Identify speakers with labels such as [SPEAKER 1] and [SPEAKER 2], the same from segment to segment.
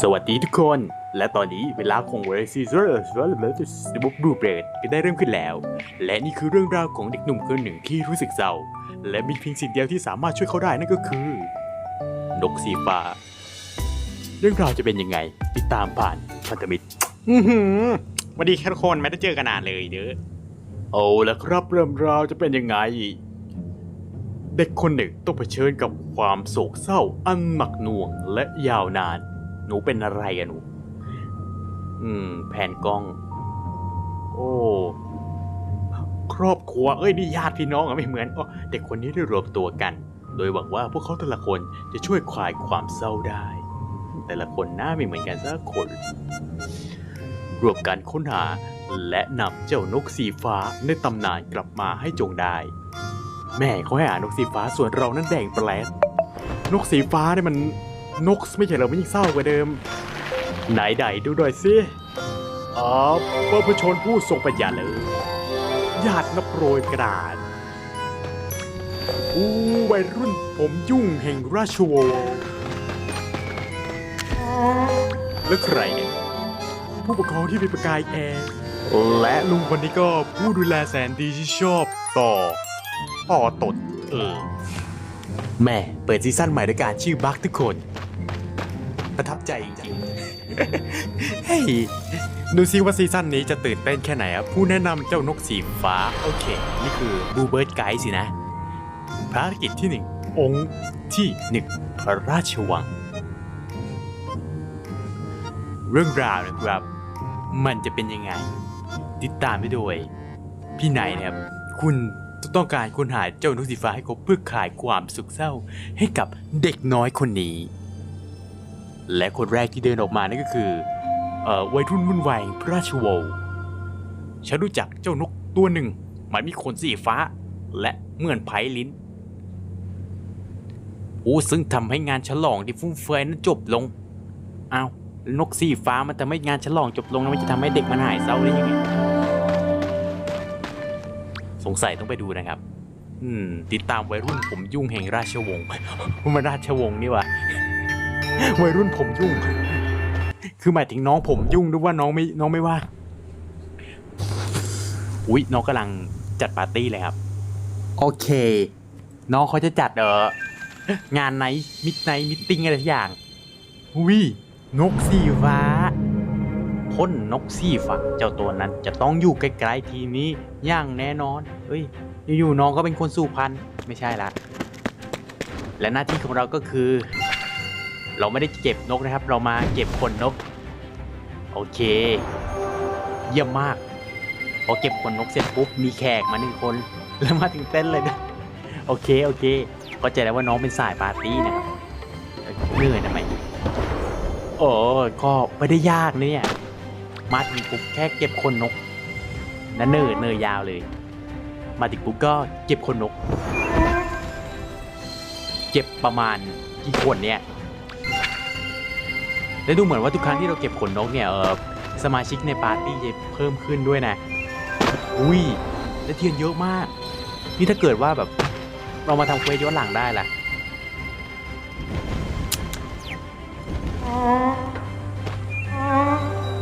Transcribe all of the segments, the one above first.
[SPEAKER 1] สวัสดีทุกคน และตอนนี้เวลาของ r a c e r ระบบรูเบรดก็ได้เริ่มขึ้นแล้ว และนี่คือเรื่องราวของเด็กหนุ่มคนหนึ่งที่รู้สึกเศร้า และมีเพียงสิ่งเดียวที่สามารถช่วยเขาได้นั่นก็คือ นกสีฟ้า เรื่องราวจะเป็นยังไง ติดตามผ่านพันธมิตรอือหือสวัสดีทุกคนไม่ได้เจอกันนานเลยเด้อเอาละครับเริ่มราวจะเป็นยังไง เด็กคนหนึ่งต้องเผชิญกับความโศกเศร้าอันหนักหน่วงและยาวนาน หนูเป็นอะไรอะหนู อืม แผ่นกล้อง โอ้ครอบครัว เอ้ยนี่ญาติพี่น้องอะไม่เหมือนอ๋อเด็กคนนี้ได้รวมตัวกัน โดยหวังว่าพวกเขาแต่ละคนจะช่วยคลายความเศร้าได้ แต่ละคนหน้าไม่เหมือนกันสักคน รวมกันค้นหาและนำเจ้านกสีฟ้าในตำนานกลับมาให้จงได้ แม่เขาให้หานกสีฟ้าส่วนเรานั้นแดงแปลดนกสีฟ้าเนี่ยมัน นกไม่ใช่เหรามันยิ่งเศร้ากว่าเดิม ไหนใดดูหน่อยสิอ๋อเพื่อผู้ชนผู้ทรงปัญญาเลยญาตินับโรยกระดาษอู้วัยรุ่นผมยุ่งแห่งราชวงศ์แล้วใครเนี่ยผู้ปกครองที่มีประกายแอร์และลุงคนนี้ก็ผู้ดูแลแสนดีที่ชอบต่อต่อตดเออแม่เปิดซีซั่นใหม่ด้วยการชื่อบักทุกคน ประทับใจจริงเฮ้ยดูซิว่าซีซั่นนี้จะตื่นเต้นแค่ไหนอะผู้แนะนำเจ้านกสีฟ้า โอเค นี่คือบูเบิร์ดไกด์สินะ ภารกิจที่หนึ่งองค์ที่หนึ่งพระราชวัง เรื่องราวนะครับ มันจะเป็นยังไง ติดตามไปโดย พี่ไหนนะครับ คุณต้องการค้นหาเจ้านกสีฟ้าให้ครบเพื่อคลายความสุขเศร้าให้กับเด็กน้อยคนนี้ และคนแรกที่เดินออกมานั่นก็คือเออวัยรุ่นวุ่นวายพระราชวงศ์ฉันรู้จักเจ้านกตัวหนึ่ง มันมีขนสีฟ้า และเหมือนไผ่ลิ้นโอ้ซึ่งทำให้งานฉลองที่ฟุ่มเฟือยนั้นจบลงอ้าวนกสีฟ้ามันทำให้งานฉลองจบลงแล้วมันจะทำให้เด็กมันหายเศร้าได้ยังไง สงสัยต้องไปดูนะครับ อืม ติดตามวัยรุ่นผมยุ่งแห่งราชวงศ์มันราชวงศ์นี่วะ วัยรุ่นผมยุ่ง คือหมายถึงน้องผมยุ่งหรือว่าน้องไม่น้องไม่ว่า อุ๊ยน้องกำลังจัดปาร์ตี้เลยครับ โอเค น้องเขาจะจัดเอองานไนท์มิดไนท์มิทติ้งอะไรทุกอย่าง อุ้ยนกสีฟ้าพ่นนกสีฟ้าเจ้าตัวนั้น จะต้องอยู่ไกลๆทีนี้อย่างแน่นอนเฮ้ยอยู่ๆน้องก็เป็นคนสู่พันธุ์ไม่ใช่ละและหน้าที่ของเราก็คือ เราไม่ได้เก็บนกนะครับ เรามาเก็บขนนก โอเค เยี่ยมมากพอเก็บขนนกเสร็จปุ๊บมีแขกมาหนึ่งคน แล้วมาถึงเต้นเลยนะโอเคโอเคเข้าใจแล้วว่าน้องเป็นสายปาร์ตี้นะครับเหนื่อยทำไมโอ้ก็ไม่ได้ยากนะเนี่ยมาถึงปุ๊บแค่เก็บคนนกนั่นเนอเนยยาวเลย มาถึงปุ๊บก็เก็บคนนก เก็บประมาณกี่คนเนี่ย แล้วดูเหมือนว่าทุกครั้งที่เราเก็บขนนกเนี่ยเออสมาชิกในปาร์ตี้จะเพิ่มขึ้นด้วยนะ อุ้ย และเทียนเยอะมาก นี่ถ้าเกิดว่าแบบ เรามาทำเควสย้อนหลังได้ล่ะ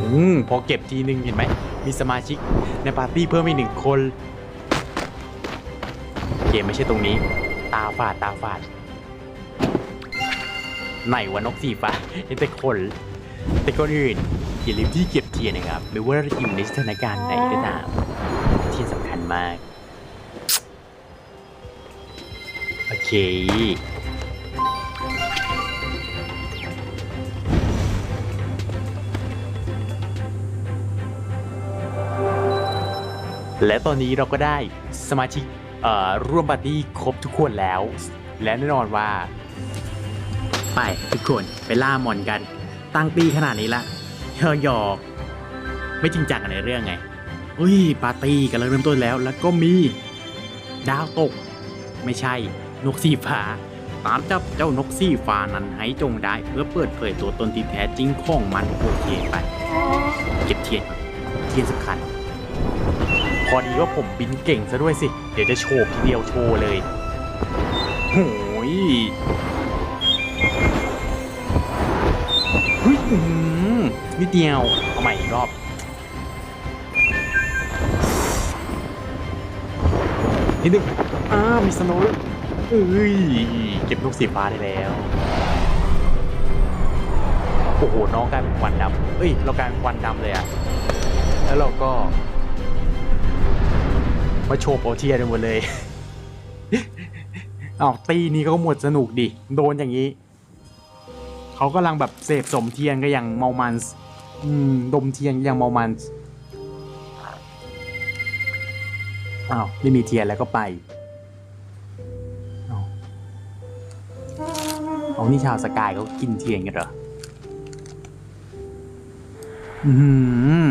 [SPEAKER 1] อืมพอเก็บทีนึงเห็นไหม มีสมาชิกในปาร์ตี้เพิ่มอีกหนึ่งคน เกมไม่ใช่ตรงนี้ ตาฝาดตาฝาด ไหนวะนกสีฟ้าเห็นแต่คน แต่ก่อนอื่นอย่าลืมที่เก็บเทียนนะครับ ไม่ว่าจะอยู่ในสถานการณ์ไหนก็ตาม เทียนสำคัญมาก โอเคและตอนนี้เราก็ได้สมาชิกร่วมปาร์ตี้ครบทุกคนแล้ว และแน่นอนว่า ไปทุกคนไปล่ามอนกัน ตั้งปีขนาดนี้ละหยอกไม่จริงจังกันในเรื่องไง อุ้ยปาร์ตี้กำลังเริ่มต้นแล้ว แล้วก็มี ดาวตก ไม่ใช่ นกสีฟ้า ตามจับเจ้านกสีฟ้านั้นให้จงได้ เพื่อเปิดเผยตัวตนที่แท้จริงของมันโอเคไปเก็บเทียนก่อนเทียนสำคัญ พอดีว่าผมบินเก่งซะด้วยสิ เดี๋ยวจะโชว์ทีเดียวโชว์เลยโหย อืมนิดเดียว เอาใหม่อีกรอบนิดนึงอ้ามีสโนว์ด้วยเอ้ย เก็บลูกสีฟ้าได้แล้ว โอ้โห น้องกลายเป็นควันดำเอ้ย เรากลายเป็นควันดำเลยอะแล้วเราก็ มาโชว์โปรเทียกันหมดเลยอ้าตีนี้ก็หมดสนุกดิ โดนอย่างนี้ เขากำลังแบบเสพสมเทียนก็ยังเมามันส์อืมดมเทียนก็ยังเมามันส์อ้าวไม่มีเทียนแล้วก็ไปเอาเอานี่ชาวสกายเขากินเทียนกันเหรออือหือ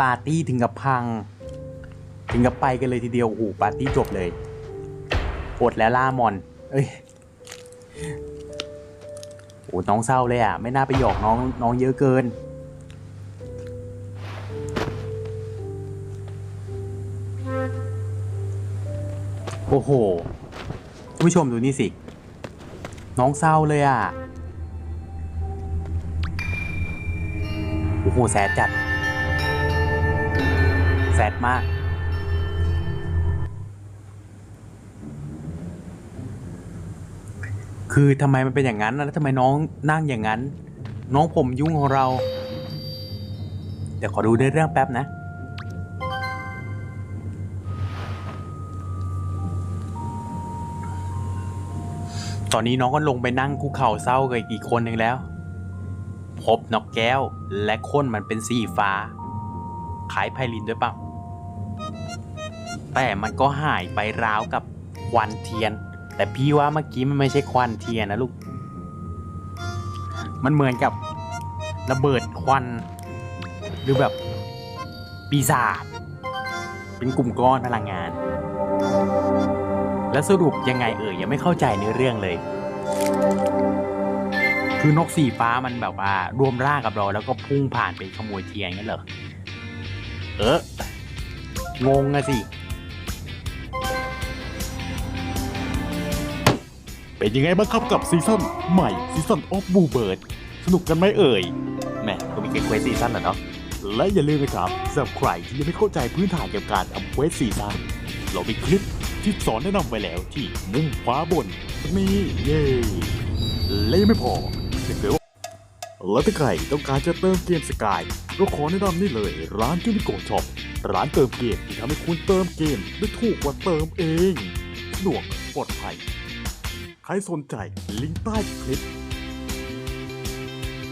[SPEAKER 1] ปาร์ตี้ถึงกับพัง ถึงกับไปกันเลยทีเดียวโอ้โหปาร์ตี้จบเลยอดแล้วล่ามอน เอ้ย โอ้น้องเศร้าเลยอะ ไม่น่าไปหยอกน้องน้องเยอะเกิน โอ้โหผู้ชมดูนี่สิ น้องเศร้าเลยอะ โอ้โห แสดจัด แสดมาก คือทำไมมันเป็นอย่างนั้นแล้วทำไมน้องนั่งอย่างนั้น น้องผมยุ่งของเรา เดี๋ยวขอดูเรื่องแป๊บนะ ตอนนี้น้องก็ลงไปนั่งคุกเข่าเศร้ากับอีกคนหนึ่งแล้ว พบนกแก้วและค้นมันเป็นสีฟ้าขายไพลินด้วยเปล่าแต่มันก็หายไปราวกับควันเทียน แต่พี่ว่าเมื่อกี้มันไม่ใช่ควันเทียนนะลูก มันเหมือนกับระเบิดควัน หรือแบบปีศาจเป็นกลุ่มก้อนพลังงาน แล้วสรุปยังไงเอ่ยยังไม่เข้าใจในเรื่องเลย คือนกสีฟ้ามันแบบว่ารวมร่างกับเราแล้วก็พุ่งผ่านไปขโมยเทียนงั้นเหรอเอองงอะสิ
[SPEAKER 2] เป็นยังไงบ้างครับกับซีซั่นใหม่ซีซั่นออฟบูเบิร์ดสนุกกันไหมเอ่ย
[SPEAKER 1] แหม่ก็มีแค่เควสซีซั่นเหรอเนาะ
[SPEAKER 2] และอย่าลืมนะครับสำหรับใครที่ยังไม่เข้าใจพื้นฐานเกี่ยวกับการทำเควสซีซั่นเรามีคลิปที่สอนแนะนำไว้แล้วที่มุมขวาบนนี้เย้และยังไม่พอถ้าเกิดว่าแล้วถ้าใครต้องการจะเติมเกมสกายเราขอแนะนำนี่เลย ร้านยูนิโกช็อปร้านเติมเกมที่ทำให้คุณเติมเกมได้ถูกกว่าเติมเองสะดวกปลอดภัย ใครสนใจลิงก์ใต้คลิป